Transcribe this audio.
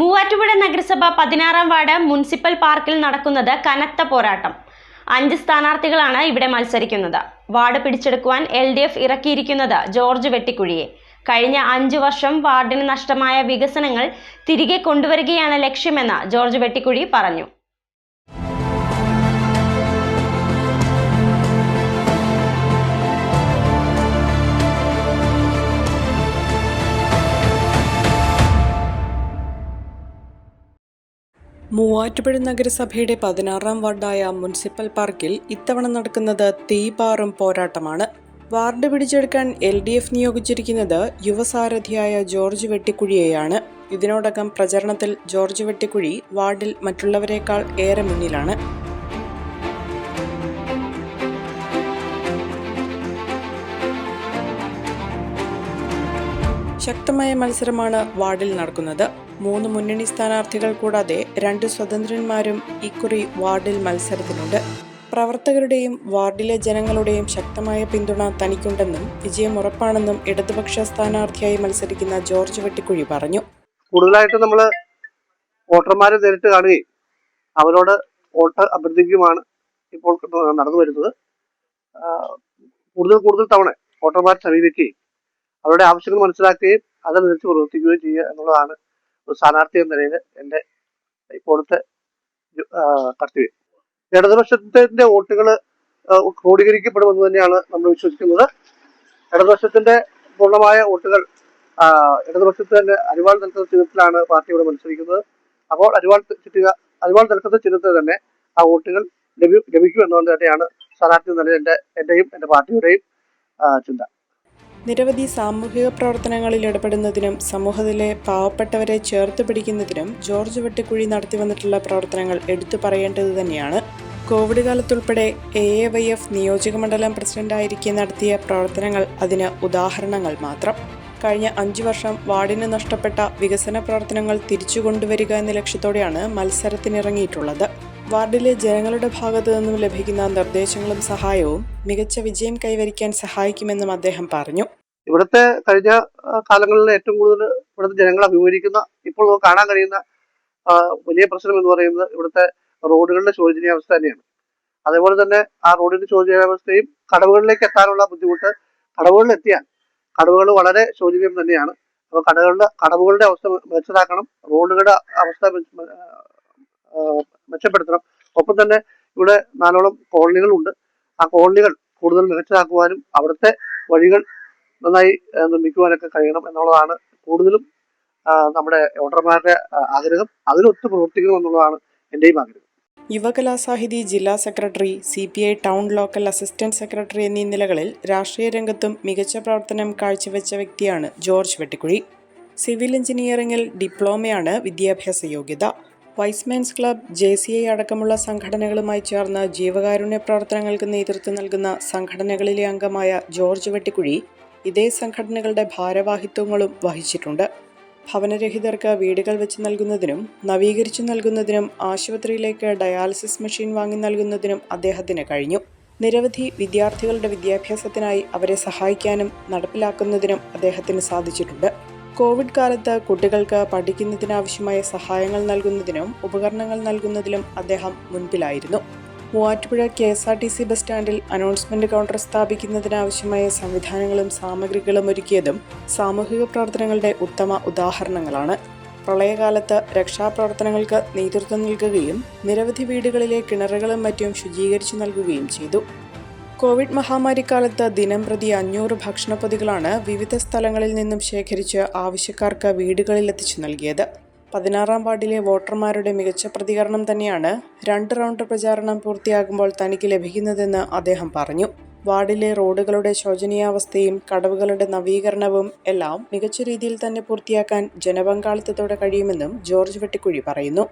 മൂവാറ്റുപുഴ നഗരസഭ പതിനാറാം ward municipal പാർക്കിൽ നടക്കുന്നത് കനത്ത പോരാട്ടം. അഞ്ച് സ്ഥാനാർത്ഥികളാണ് ഇവിടെ മത്സരിക്കുന്നത്. വാർഡ് പിടിച്ചെടുക്കുവാൻ എൽ ഡി എഫ് ഇറക്കിയിരിക്കുന്നത് ജോർജ് വെട്ടിക്കുഴിയെ. കഴിഞ്ഞ അഞ്ചു വർഷം വാർഡിന് നഷ്ടമായ വികസനങ്ങൾ തിരികെ കൊണ്ടുവരികയാണ് ലക്ഷ്യമെന്ന് ജോർജ് വെട്ടിക്കുഴി പറഞ്ഞു. മൂവാറ്റുപുഴ നഗരസഭയുടെ പതിനാറാം വാർഡായ മുനിസിപ്പൽ പാർക്കിൽ ഇത്തവണ നടക്കുന്നത് തീപാറും പോരാട്ടമാണ്. വാർഡ് പിടിച്ചെടുക്കാൻ എൽ ഡി എഫ് നിയോഗിച്ചിരിക്കുന്നത് യുവസാരഥിയായ ജോർജ് വെട്ടിക്കുഴിയെയാണ്. ഇതിനോടകം പ്രചരണത്തിൽ ജോർജ് വെട്ടിക്കുഴി വാർഡിൽ മറ്റുള്ളവരെക്കാൾ ഏറെ മുന്നിലാണ്. ശക്തമായ മത്സരമാണ് വാർഡിൽ നടക്കുന്നത്. മൂന്ന് മുന്നണി സ്ഥാനാർത്ഥികൾ കൂടാതെ രണ്ട് സ്വതന്ത്രന്മാരും ഇക്കുറി വാർഡിൽ മത്സരത്തിനുണ്ട്. പ്രവർത്തകരുടെയും വാർഡിലെ ജനങ്ങളുടെയും ശക്തമായ പിന്തുണ തനിക്കുണ്ടെന്നും വിജയം ഉറപ്പാണെന്നും ഇടതുപക്ഷ സ്ഥാനാർത്ഥിയായി മത്സരിക്കുന്ന ജോർജ് വെട്ടിക്കുഴി പറഞ്ഞു. കൂടുതലായിട്ട് നമ്മൾ വോട്ടർമാരെ നേരിട്ട് കാണുകയും അവരോട് വോട്ട് അഭ്യർത്ഥിക്കുകയുമാണ് ഇപ്പോൾ നടന്നു വരുന്നത്. കൂടുതൽ കൂടുതൽ തവണ വോട്ടർമാരെ സമീപിക്കുകയും അവരുടെ ആവശ്യങ്ങൾ മനസ്സിലാക്കുകയും അതനുസരിച്ച് പ്രവർത്തിക്കുകയും ചെയ്യുക എന്നുള്ളതാണ് സ്ഥാനാർത്ഥി എന്ന നിലയിൽ എന്റെ ഇപ്പോഴത്തെ കർത്തവ്യം. ഇടതുപക്ഷത്തിന്റെ വോട്ടുകൾ ക്രോഡീകരിക്കപ്പെടുമെന്ന് തന്നെയാണ് നമ്മൾ വിശ്വസിക്കുന്നത്. ഇടതുപക്ഷത്തിന്റെ പൂർണമായ വോട്ടുകൾ ഇടതുപക്ഷത്ത് തന്നെ അരിവാൾ നൽകുന്ന ചിഹ്നത്തിലാണ് പാർട്ടി മത്സരിക്കുന്നത്. അപ്പോൾ അരിവാൾ ചുറ്റുക അരിവാൾ നൽകുന്ന ചിഹ്നത്തിൽ തന്നെ ആ വോട്ടുകൾ ലഭി ലഭിക്കും എന്നുകൊണ്ട് തന്നെയാണ് സ്ഥാനാർത്ഥി നിലയിൽ എന്റെ എന്റെയും എന്റെ പാർട്ടിയുടെയും ചിന്ത. നിരവധി സാമൂഹിക പ്രവർത്തനങ്ങളിൽ ഇടപെടുന്നതിനും സമൂഹത്തിലെ പാവപ്പെട്ടവരെ ചേർത്ത് പിടിക്കുന്നതിനും ജോർജ് വെട്ടിക്കുഴി നടത്തി വന്നിട്ടുള്ള പ്രവർത്തനങ്ങൾ എടുത്തു പറയേണ്ടത് തന്നെയാണ്. കോവിഡ് കാലത്തുൾപ്പെടെ എ എ വൈ എഫ് നിയോജകമണ്ഡലം പ്രസിഡന്റായിരിക്കെ നടത്തിയ പ്രവർത്തനങ്ങൾ അതിന് ഉദാഹരണങ്ങൾ മാത്രം. കഴിഞ്ഞ അഞ്ചു വർഷം വാർഡിന് നഷ്ടപ്പെട്ട വികസന പ്രവർത്തനങ്ങൾ തിരിച്ചു കൊണ്ടുവരിക എന്ന ലക്ഷ്യത്തോടെയാണ് മത്സരത്തിനിറങ്ങിയിട്ടുള്ളത്. വാർഡിലെ ജനങ്ങളുടെ ഭാഗത്തു നിന്നും ലഭിക്കുന്ന നിർദ്ദേശങ്ങളും സഹായവും മികച്ച വിജയം കൈവരിക്കാൻ സഹായിക്കുമെന്നും അദ്ദേഹം പറഞ്ഞു. ഇവിടുത്തെ കഴിഞ്ഞ കാലങ്ങളിൽ ഏറ്റവും കൂടുതൽ ഇവിടുത്തെ ജനങ്ങൾ അഭിമുഖീകരിക്കുന്ന ഇപ്പോൾ കാണാൻ കഴിയുന്ന വലിയ പ്രശ്നം എന്ന് പറയുന്നത് ഇവിടുത്തെ റോഡുകളുടെ ശോചനീയാവസ്ഥ തന്നെയാണ്. അതേപോലെ തന്നെ ആ റോഡിന്റെ ശോചനീയാവസ്ഥയും കടവുകളിലേക്ക് എത്താനുള്ള ബുദ്ധിമുട്ട് കടവുകളിൽ എത്തിയാൽ കടവുകൾ വളരെ ശോചനീയം തന്നെയാണ്. അപ്പോൾ കടകളുടെ കടവുകളുടെ അവസ്ഥ മെച്ചതാക്കണം റോഡുകളുടെ അവസ്ഥ മെച്ചപ്പെടുത്തണം. ഒപ്പം തന്നെ ഇവിടെ നാലോളം കോളനികളുണ്ട്. ആ കോളനികൾ കൂടുതൽ മികച്ചതാക്കുവാനും അവിടുത്തെ വഴികൾ നന്നായി നിർമ്മിക്കുവാനൊക്കെ കഴിയണം എന്നുള്ളതാണ് കൂടുതലും നമ്മുടെ വോട്ടർമാരുടെ ആഗ്രഹം. അതിനൊത്ത് പ്രവർത്തിക്കണം എന്നുള്ളതാണ് എന്റെയും ആഗ്രഹം. യുവകലാസാഹിതി ജില്ലാ secretary C P I town local assistant secretary എന്നീ നിലകളിൽ രാഷ്ട്രീയ രംഗത്തും മികച്ച പ്രവർത്തനം കാഴ്ചവെച്ച വ്യക്തിയാണ് ജോർജ് വെട്ടിക്കുഴി. സിവിൽ എഞ്ചിനീയറിംഗിൽ ഡിപ്ലോമയാണ് വിദ്യാഭ്യാസ യോഗ്യത. Y's Men's club J C I അടക്കമുള്ള സംഘടനകളുമായി ചേർന്ന് ജീവകാരുണ്യ പ്രവർത്തനങ്ങൾക്ക് നേതൃത്വം നൽകുന്ന സംഘടനകളിലെ അംഗമായ ജോർജ് വെട്ടിക്കുഴി ഇതേ സംഘടനകളുടെ ഭാരവാഹിത്വങ്ങളും വഹിച്ചിട്ടുണ്ട്. ഭവനരഹിതർക്ക് വീടുകൾ വെച്ച് നൽകുന്നതിനും നവീകരിച്ചു നൽകുന്നതിനും ആശുപത്രിയിലേക്ക് ഡയാലിസിസ് മെഷീൻ വാങ്ങി നൽകുന്നതിനും അദ്ദേഹത്തിന് കഴിഞ്ഞു. നിരവധി വിദ്യാർത്ഥികളുടെ വിദ്യാഭ്യാസത്തിനായി അവരെ സഹായിക്കാനും നടപ്പിലാക്കുന്നതിനും അദ്ദേഹത്തിന് സാധിച്ചിട്ടുണ്ട്. കോവിഡ് കാലത്ത് കുട്ടികൾക്ക് പഠിക്കുന്നതിനാവശ്യമായ സഹായങ്ങൾ നൽകുന്നതിനും ഉപകരണങ്ങൾ നൽകുന്നതിലും അദ്ദേഹം മുൻപിലായിരുന്നു. Muvattupuzha K S R T C bus സ്റ്റാൻഡിൽ അനൗൺസ്മെന്റ് കൗണ്ടർ സ്ഥാപിക്കുന്നതിനാവശ്യമായ സംവിധാനങ്ങളും സാമഗ്രികളും ഒരുക്കിയതും സാമൂഹിക പ്രവർത്തനങ്ങളുടെ ഉത്തമ ഉദാഹരണങ്ങളാണ്. പ്രളയകാലത്ത് രക്ഷാപ്രവർത്തനങ്ങൾക്ക് നേതൃത്വം നൽകുകയും നിരവധി വീടുകളിലെ കിണറുകളും മറ്റും ശുചീകരിച്ചു നൽകുകയും ചെയ്തു. കോവിഡ് മഹാമാരിക്കാലത്ത് ദിനം പ്രതി അഞ്ഞൂറ് ഭക്ഷണപ്പൊതികളാണ് വിവിധ സ്ഥലങ്ങളിൽ നിന്നും ശേഖരിച്ച് ആവശ്യക്കാർക്ക് വീടുകളിൽ എത്തിച്ചു നൽകിയത്. പതിനാറാം വാർഡിലെ വോട്ടർമാരുടെ മികച്ച പ്രതികരണം തന്നെയാണ് രണ്ട് റൗണ്ട് പ്രചാരണം പൂർത്തിയാകുമ്പോൾ തനിക്ക് ലഭിക്കുന്നതെന്ന് അദ്ദേഹം പറഞ്ഞു. വാർഡിലെ റോഡുകളുടെ ശോചനീയാവസ്ഥയും കടവുകളുടെ നവീകരണവും എല്ലാം മികച്ച രീതിയിൽ തന്നെ പൂർത്തിയാക്കാൻ ജനപങ്കാളിത്തത്തോടെ കഴിയുമെന്നും ജോർജ് വെട്ടിക്കുഴി പറയുന്നു.